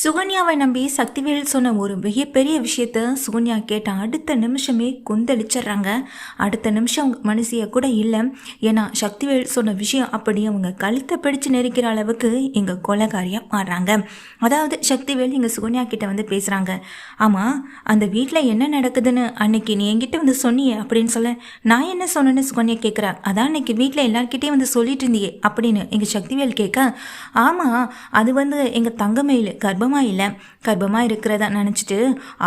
சுகன்யாவை நம்பி சக்திவேல் சொன்ன ஒரு மிகப்பெரிய விஷயத்த சுகன்யா கேட்ட அடுத்த நிமிஷமே கொந்தளிச்சிடுறாங்க. அடுத்த நிமிஷம் அவங்க மனசிய கூட இல்லை. ஏன்னா சக்திவேல் சொன்ன விஷயம் அப்படி அவங்க கழுத்தை பிடிச்சு நெரிக்கிற அளவுக்கு இங்கே கொலகாரியாக மாறுறாங்க. அதாவது சக்திவேல் இங்கே சுகன்யா கிட்ட வந்து பேசுகிறாங்க ஆமாம் அந்த வீட்டில் என்ன நடக்குதுன்னு அன்னைக்கு நீ என்கிட்ட வந்து சொன்னியே அப்படின்னு சொல்ல. நான் என்ன சொன்னேன்னு சுகன்யா கேட்குறா அதான் அன்னைக்கு வீட்டில் எல்லார்கிட்டேயும் வந்து சொல்லிட்டு இருந்தியே அப்படின்னு எங்கள் சக்திவேல் கேட்க ஆமாம் அது வந்து எங்கள் தங்கமையில் கர்ப்பம் கர்ப்பமாக இல்லை. கர்ப்பமாக இருக்கிறதா நினச்சிட்டு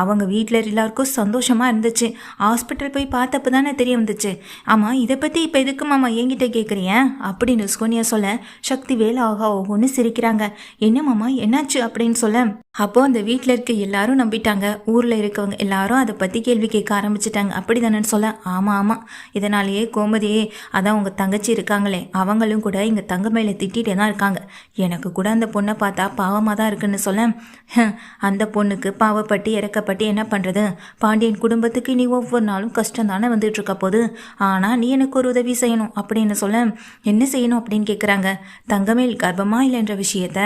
அவங்க வீட்டில் எல்லாருக்கும் சந்தோஷமாக இருந்துச்சு. ஹாஸ்பிட்டல் போய் பார்த்தப்ப தானே தெரிய வந்துச்சு. ஆமாம் இதை பற்றி இப்போ எதுக்கு மாமா என்கிட்ட கேட்குறீங்க அப்படின்னு சுகன்யா சொல்ல சக்தி வேலை ஆகா ஓகோன்னு சிரிக்கிறாங்க. என்ன மாமா என்னாச்சு? அப்படின்னு சொல்ல அப்போ அந்த வீட்டில் இருக்க எல்லாரும் நம்பிட்டாங்க. ஊரில் இருக்கவங்க எல்லாரும் அதை பற்றி கேள்வி கேட்க ஆரம்பிச்சிட்டாங்க. அப்படி தானேன்னு சொல்ல ஆமாம் ஆமாம் இதனாலேயே கோமதியே அதான் உங்கள் தங்கச்சி இருக்காங்களே. அவங்களும் கூட எங்கள் தங்க மேலே திட்டிகிட்டே தான் இருக்காங்க. எனக்கு கூட அந்த பொண்ணை பார்த்தா பாவமாக தான் இருக்குன்னு சொல்ல அந்த பொண்ணுக்கு பாவப்பட்டு இறக்கப்பட்டு என்ன பண்ணுறது பாண்டியன் குடும்பத்துக்கு நீ ஒவ்வொரு நாளும் கஷ்டம் தானே வந்துட்டு இருக்க போது ஆனால் நீ எனக்கு ஒரு உதவி செய்யணும் அப்படின்னு சொல்ல என்ன செய்யணும் அப்படின்னு கேட்குறாங்க தங்கமேல் கர்ப்பமா இல்லைன்ற விஷயத்த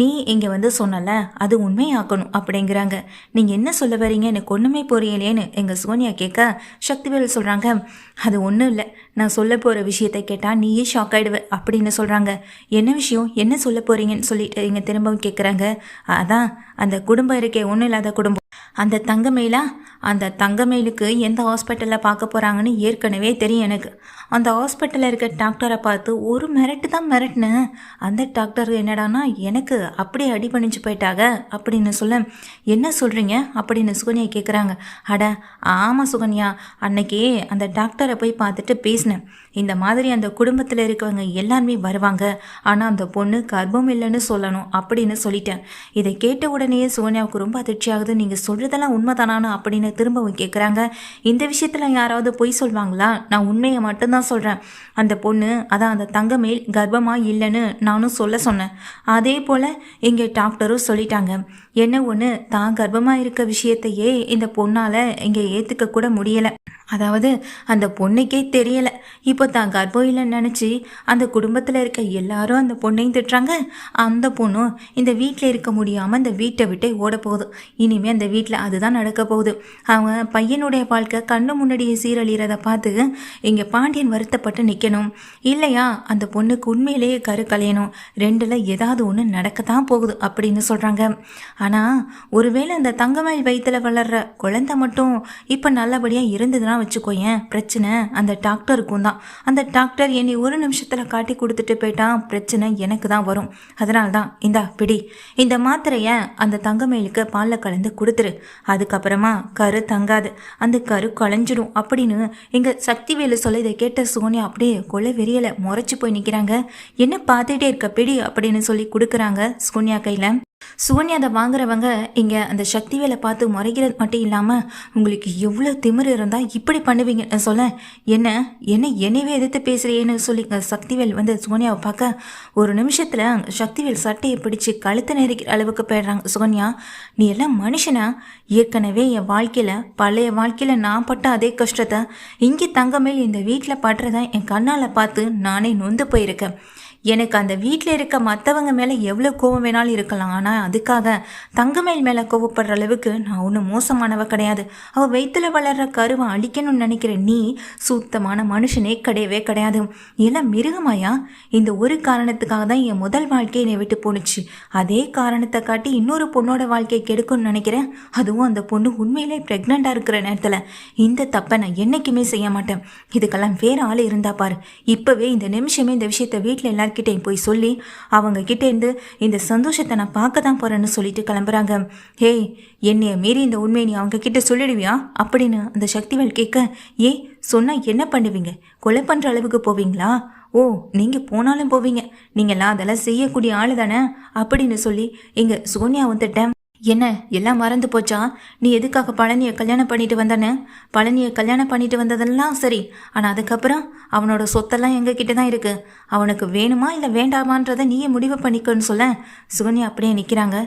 நீ இங்கே வந்து சொன்னல அது உண்மையாக்கணும் அப்படிங்கிறாங்க. நீங்கள் என்ன சொல்ல வரீங்க? எனக்கு ஒன்றுமே புரியலையேன்னு எங்கள் சோனியா கேட்க சக்திவேல் சொல்கிறாங்க அது ஒன்றும் இல்லை. நான் சொல்ல போகிற விஷயத்தை கேட்டால் நீயே ஷாக் ஆகிடுவ அப்படின்னு சொல்கிறாங்க என்ன விஷயம்? என்ன சொல்ல போகிறீங்கன்னு சொல்லிட்டு இங்கே திரும்பவும் கேட்குறாங்க அதான் அந்த குடும்பம் இருக்கே ஒன்றும் இல்லாத குடும்பம். அந்த தங்கமேலா அந்த தங்கமேலுக்கு எந்த ஹாஸ்பிட்டலில் பார்க்க போகிறாங்கன்னு ஏற்கனவே தெரியும் எனக்கு. அந்த ஹாஸ்பிட்டலில் இருக்க டாக்டரை பார்த்து ஒரு மிரட்டு தான் மிரட்டினேன் அந்த டாக்டர் என்னடானா எனக்கு அப்படியே அடி பண்ணிச்சு போயிட்டாங்க அப்படின்னு சொல்ல என்ன சொல்கிறீங்க அப்படின்னு சுகன்யா கேட்குறாங்க அட ஆமாம் சுகன்யா. அன்னைக்கு அந்த டாக்டரை போய் பார்த்துட்டு பேசினேன். இந்த மாதிரி அந்த குடும்பத்தில் இருக்கவங்க எல்லாருமே வருவாங்க. ஆனால் அந்த பொண்ணு கர்ப்பம் இல்லைன்னு சொல்லணும் அப்படின்னு சொல்லிட்டேன். இதை கேட்ட உடனே சுகன்யாவுக்கு ரொம்ப அதிர்ச்சியாகுது. நீங்கள் சொல்கிறதெல்லாம் உண்மைதானானு அப்படின்னு திரும்பவும் கேட்குறாங்க இந்த விஷயத்தில் யாராவது பொய் சொல்வாங்களா? நான் உண்மையை மட்டும்தான் சொல்கிறேன் அந்த பொண்ணு அதான் அந்த தங்கமேல் கர்ப்பமாக இல்லைன்னு நானும் சொல்ல சொன்னேன். அதே போல் இங்கே டாக்டரும் சொல்லிட்டாங்க. என்ன ஒன்று தான் கர்ப்பமாக இருக்க விஷயத்தையே இந்த பொண்ணால் இங்கே ஏற்றுக்க கூட முடியலை. அதாவது அந்த பொண்ணுக்கே தெரியலை. இப்போ தான் கர்ப்பம் இல்லைன்னு நினச்சி அந்த குடும்பத்தில் இருக்க எல்லாரும் அந்த பொண்ணையும் திட்டுறாங்க. அந்த பொண்ணும் இந்த வீட்டில் இருக்க முடியாமல் அந்த வீட்டை விட்டு ஓட போகுது. இனிமேல் அந்த வீட்டில் அதுதான் நடக்க போகுது. அவன் பையனுடைய வாழ்க்கை கண்ணு முன்னாடியே சீரழிகிறத பார்த்து இங்கே பாண்டியன் வருத்தப்பட்டு நிற்கணும் இல்லையா அந்த பொண்ணுக்கு உண்மையிலேயே கரு கலையணும். ரெண்டில் ஏதாவது ஒன்று நடக்கத்தான் போகுது அப்படின்னு சொல்கிறாங்க ஆனால் ஒருவேளை அந்த தங்கமயில் வயிற்றில் வளர்ற குழந்தை மட்டும் இப்போ நல்லபடியாக இருந்ததுன்னா வச்சுக்கோயேன் பிரச்சனை. அந்த டாக்டருக்கும் தான். அந்த டாக்டர் என்னை ஒரு நிமிஷத்தில் காட்டி கொடுத்துட்டு போயிட்டான் பிரச்சனை எனக்கு தான் வரும். அதனால தான் இந்தா பிடி. இந்த மாத்திரையை அந்த தங்கமயிலுக்கு பாலில் கலந்து கொடுத்துரு. அதுக்கப்புறமா கரு தங்காது. அந்த கரு களைஞ்சிடும் அப்படின்னு எங்கள் சக்திவேலு சொல்ல இதை கேட்ட சோனியா அப்படியே கொலை வெறியலை முறைச்சி போய் நிற்கிறாங்க என்ன பார்த்துட்டே இருக்க பிடி? அப்படின்னு சொல்லி கொடுக்குறாங்க சோனியா கையில். சுகன்யா அதை வாங்குறவங்க இங்கே அந்த சக்தி வேலை பார்த்து முறைகிறது மட்டும் இல்லாமல் உங்களுக்கு எவ்வளோ திமிரு இருந்தால் இப்படி பண்ணுவீங்க? சொல்ல என்ன? என்ன என்னவே எதிர்த்து பேசுகிறியேன்னு சொல்லி சக்திவேல் வந்து சுகன்யாவை பார்க்க ஒரு நிமிஷத்தில் சக்திவேல் சட்டையை பிடிச்சு கழுத்து நெரிக்கிற அளவுக்கு போயிடுறாங்க. சுகன்யா நீ எல்லாம் மனுஷனா? ஏற்கனவே என் வாழ்க்கையில் பழைய வாழ்க்கையில் நான் பட்ட அதே கஷ்டத்தை இங்கே தங்கமேல் இந்த வீட்டில் படுறத என் கண்ணால் பார்த்து நானே நொந்து போயிருக்கேன். எனக்கு அந்த வீட்டில் இருக்க மற்றவங்க மேலே எவ்வளோ கோவம் வேணாலும் இருக்கலாம். ஆனால் அதுக்காக தங்கமேல் மேலே கோவப்படுற அளவுக்கு நான் ஒன்றும் மோசமானவ கிடையாது. அவள் வயிற்றுல வளர்கிற கருவை அழிக்கணும்னு நினைக்கிற நீ சுத்தமான மனுஷனே கிடையவே கிடையாது. எல்லாம் மிருகமாயா? இந்த ஒரு காரணத்துக்காக தான் என் முதல் வாழ்க்கை என்னை விட்டு போணுச்சு. அதே காரணத்தை காட்டி இன்னொரு பொண்ணோட வாழ்க்கையை கெடுக்கணும்னு நினைக்கிறேன். அதுவும் அந்த பொண்ணு உண்மையிலே ப்ரெக்னெண்ட்டாக இருக்கிற நேரத்தில். இந்த தப்பை நான் என்றைக்குமே செய்ய மாட்டேன். இதுக்கெல்லாம் வேறு ஆள் இருந்தா பாரு. இப்போவே இந்த நிமிஷமே இந்த விஷயத்தை வீட்டில் எல்லார்கிட்டையும் போய் சொல்லி அவங்க கிட்டேருந்து இந்த சந்தோஷத்தை நான் பார்க்க தான் போகிறேன்னு சொல்லிட்டு கிளம்புறாங்க. ஹேய் என்னைய மீறி இந்த உண்மையை நீ அவங்க கிட்ட சொல்லிடுவியா? அப்படின்னு அந்த சக்திவேல் கேட்க ஏ சொன்னால் என்ன பண்ணுவீங்க? கொலை பண்ணுற அளவுக்கு போவீங்களா? ஓ நீங்கள் போனாலும் போவீங்க. நீங்களாம் அதெல்லாம் செய்யக்கூடிய ஆள் தானே அப்படின்னு சொல்லி எங்கள் சோனியா வந்துட்டேன் என்ன எல்லாம் மறந்து போச்சா? நீ எதுக்காக பழனியை கல்யாணம் பண்ணிட்டு வந்தானே பழனியை கல்யாணம் பண்ணிட்டு வந்ததெல்லாம் சரி. ஆனால் அதுக்கப்புறம் அவனோட சொத்தெல்லாம் எங்ககிட்ட தான் இருக்கு. அவனுக்கு வேணுமா இல்லை வேண்டாமான்றதை நீயே முடிவு பண்ணிக்கன்னு சொல்ல. சுகன்யா அப்படியே நிற்கிறாங்க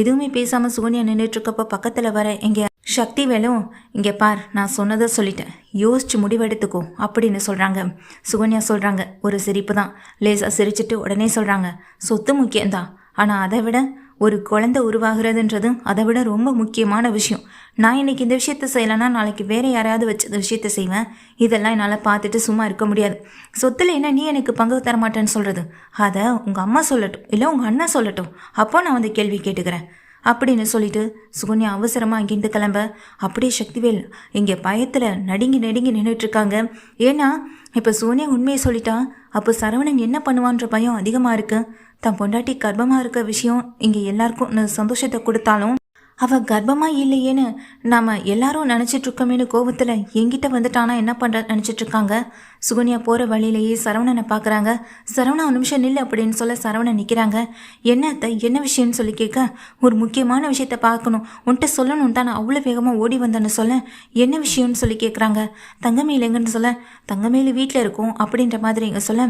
எதுவுமே பேசாமல் சுகன்யா நின்றுட்டுருக்கப்போ பக்கத்தில் வர இங்கே சக்தி வேலும் இங்கே பார் நான் சொன்னதை சொல்லிட்டேன். யோசிச்சு முடிவெடுத்துக்கோ அப்படின்னு சொல்கிறாங்க சுகன்யா சொல்கிறாங்க ஒரு சிரிப்பு தான். லேசாக சிரிச்சிட்டு உடனே சொல்கிறாங்க சொத்து முக்கியம்தான். ஆனால் அதை விட ஒரு குழந்தை உருவாகிறதுன்றது அதை விட ரொம்ப முக்கியமான விஷயம். நான் இன்னைக்கு இந்த விஷயத்த செய்யலைன்னா நாளைக்கு வேற யாரையாவது வச்சு இந்த விஷயத்த செய்வேன். இதெல்லாம் என்னால் பார்த்துட்டு சும்மா இருக்க முடியாது. சொத்துல என்ன நீ எனக்கு பங்கு தரமாட்டேன்னு சொல்கிறது அதை உங்கள் அம்மா சொல்லட்டும் இல்லை உங்கள் அண்ணன் சொல்லட்டும். அப்போ நான் வந்து கேள்வி கேட்டுக்கிறேன். அப்படின்னு சொல்லிட்டு சுகன்யா அவசரமாக அங்கேருந்து கிளம்ப. அப்படியே சக்திவேல் இங்கே பயத்தில் நடுங்கி நடுங்கி நின்றுட்டு இருக்காங்க ஏன்னா இப்போ சோனியா உண்மையை சொல்லிட்டா அப்போ சரவணன் என்ன பண்ணுவான்ற பயம் அதிகமாக இருக்குது தன் பொண்டாட்டி கர்ப்பமாக இருக்க விஷயம் இங்கே எல்லாருக்கும் சந்தோஷத்தை கொடுத்தாலும் அவ கர்ப்பமா இல்லையேன்னு நாம எல்லாரும் நினைச்சிட்டு இருக்கோமேனு கோவத்துல என்கிட்ட வந்துட்டானா என்ன பண்ற நினைச்சிட்டு இருக்காங்க சுகன்யா போற வழியிலேயே சரவணனை பாக்குறாங்க. சரவணா ஒரு நிமிஷம் நில்லு அப்படின்னு சொல்ல சரவணன் நிக்கிறாங்க. என்ன அத்தை? என்ன விஷயம்னு சொல்லி கேட்க ஒரு முக்கியமான விஷயத்த பார்க்கணும் உன்கிட்ட சொல்லணும் தான் நான் அவ்வளோ வேகமா ஓடி வந்தேன்னு சொல்ல என்ன விஷயம்னு சொல்லி கேட்குறாங்க தங்கமேல எங்கன்னு சொல்ல தங்கமேல வீட்டில் இருக்கும் அப்படின்ற மாதிரி இங்க சொல்ல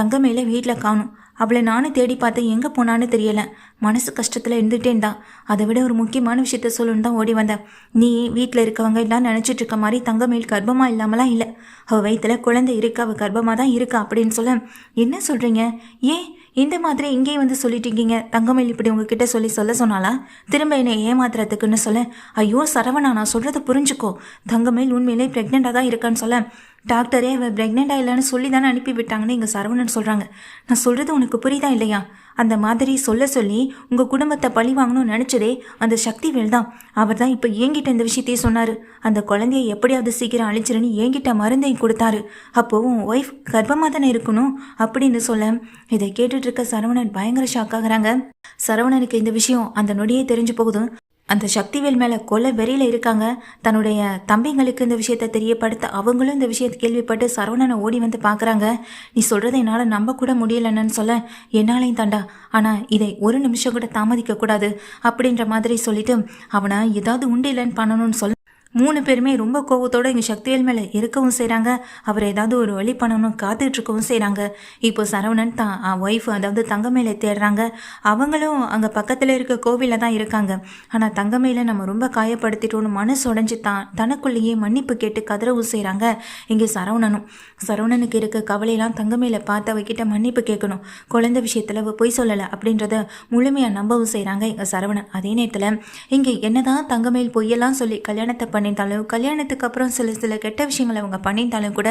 தங்கமேல வீட்டில் காணும். அவளை நானும் தேடி பார்த்து எங்கே போனான்னு தெரியல. மனசு கஷ்டத்தில் இருந்துட்டேன் தான் அதை விட ஒரு முக்கியமான விஷயத்த சொல்லணுன்னு தான் ஓடி வந்தேன். நீ வீட்டில் இருக்கவங்க எல்லாம் நினச்சிட்டு இருக்க மாதிரி தங்கமேல் கர்ப்பமாக இல்லாமலாம் இல்லை. அவள் வயித்துல குழந்தை இருக்கு. அவள் கர்ப்பமாக தான் இருக்கா அப்படின்னு சொல்ல என்ன சொல்கிறீங்க ஏன் இந்த மாதிரி இங்கேயே வந்து சொல்லிட்டீங்க தங்கமேல் இப்படி உங்ககிட்ட சொல்லி சொல்ல சொன்னாலா திரும்ப என்னை ஏமாத்துறதுக்குன்னு சொல்ல ஐயோ சரவணா நான் சொல்கிறத புரிஞ்சுக்கோ. தங்கமேல் உண்மையிலே ப்ரெக்னெண்ட்டாக தான் இருக்கான்னு சொல்ல டாக்டரே அவள் ப்ரெக்னெண்ட்டாக இல்லைன்னு சொல்லி தானே அனுப்பி விட்டாங்கன்னு எங்கள் சரவணன் சொல்கிறாங்க நான் சொல்கிறது உனக்கு புரியுதா இல்லையா? அந்த மாதிரி சொல்ல சொல்லி உங்கள் குடும்பத்தை பழி வாங்கணும்னு நினச்சதே அந்த சக்திவேல் தான். அவர் தான் இப்போ ஏங்கிட்ட இந்த விஷயத்தையே சொன்னார். அந்த குழந்தைய எப்படியாவது சீக்கிரம் அழிச்சிருன்னு என்கிட்ட மருந்தையும் கொடுத்தாரு. அப்போது உன் ஒய்ஃப் கர்ப்பமாக தானே இருக்கணும் அப்படின்னு சொல்ல இதை கேட்டுட்டு இருக்க சரவணன் பயங்கர ஷாக் ஆகுறாங்க. சரவணனுக்கு இந்த விஷயம் அந்த நொடியே தெரிஞ்சு போகுது. அந்த சக்திவேல் மேலே கொலை வெறியில் இருக்காங்க. தன்னுடைய தம்பிங்களுக்கு இந்த விஷயத்த தெரியப்படுத்த அவங்களும் இந்த விஷயத்தை கேள்விப்பட்டு சரவணனை ஓடி வந்து பார்க்குறாங்க நீ சொல்கிறத என்னால் நம்ப கூட முடியலன்னு சொல்ல என்னாலையும் தாண்டா. ஆனால் இதை ஒரு நிமிஷம் கூட தாமதிக்க கூடாது. அப்படின்ற மாதிரி சொல்லிட்டு அவனை ஏதாவது உண்டு இல்லைன்னு பண்ணணும்னு சொல்ல மூணு பேருமே ரொம்ப கோவத்தோடு இங்கே சக்திவேல் மேலே இருக்கவும் செய்கிறாங்க அவர் ஏதாவது ஒரு வழி பண்ணணும் காத்துட்டு இருக்கவும் செய்கிறாங்க இப்போ சரவணன் தான் ஒய்ஃப் அதாவது தங்கமேலை தேடுறாங்க. அவங்களும் அங்கே பக்கத்தில் இருக்க கோவிலில் தான் இருக்காங்க. ஆனால் தங்கமேலை நம்ம ரொம்ப காயப்படுத்திட்டோன்னு மனசு உடஞ்சி தான் தனக்குள்ளேயே மன்னிப்பு கேட்டு கதறவும் செய்கிறாங்க இங்கே சரவணனும். சரவணனுக்கு இருக்க கவலையெல்லாம் தங்கமேலை பார்த்து அவகிட்ட மன்னிப்பு கேட்கணும். குழந்தை விஷயத்தில் பொய் சொல்லலை அப்படின்றத முழுமையாக நம்பவும் செய்கிறாங்க இங்கே சரவணன். அதே நேரத்தில் இங்கே என்னதான் தங்கமேல் பொய்யெல்லாம் சொல்லி கல்யாணத்தை பண்ணியிருந்தாலும் கல்யாணத்துக்கு அப்புறம் சில சில கெட்ட விஷயங்களை அவங்க பண்ணியிருந்தாலும் கூட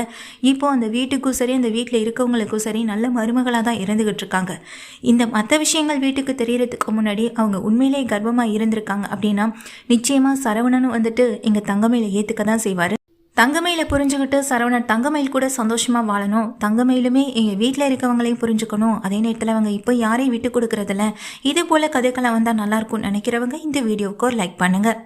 இப்போ அந்த வீட்டுக்கும் சரி அந்த வீட்டில் இருக்கவங்களுக்கும் சரி நல்ல மருமகளாக தான் இருந்துகிட்டு இருக்காங்க இந்த மற்ற விஷயங்கள் வீட்டுக்கு தெரியறதுக்கு முன்னாடி அவங்க உண்மையிலேயே கர்ப்பமாக இருந்திருக்காங்க அப்படின்னா நிச்சயமாக சரவணனும் வந்துட்டு எங்கள் தங்கமையில் ஏற்றுக்க தான் செய்வார். தங்கமயில புரிஞ்சுக்கிட்டு சரவணன் தங்கமயில் கூட சந்தோஷமாக வாழணும். தங்கமயிலுமே எங்கள் வீட்டில் இருக்கவங்களையும் புரிஞ்சுக்கணும். அதே நேரத்தில் அவங்க இப்போ யாரையும் விட்டு கொடுக்கறதில்ல. இது போல் கதைக்கெல்லாம் வந்தால் நல்லாயிருக்கும்னு நினைக்கிறவங்க இந்த வீடியோவுக்கு ஒரு லைக் பண்ணுங்கள்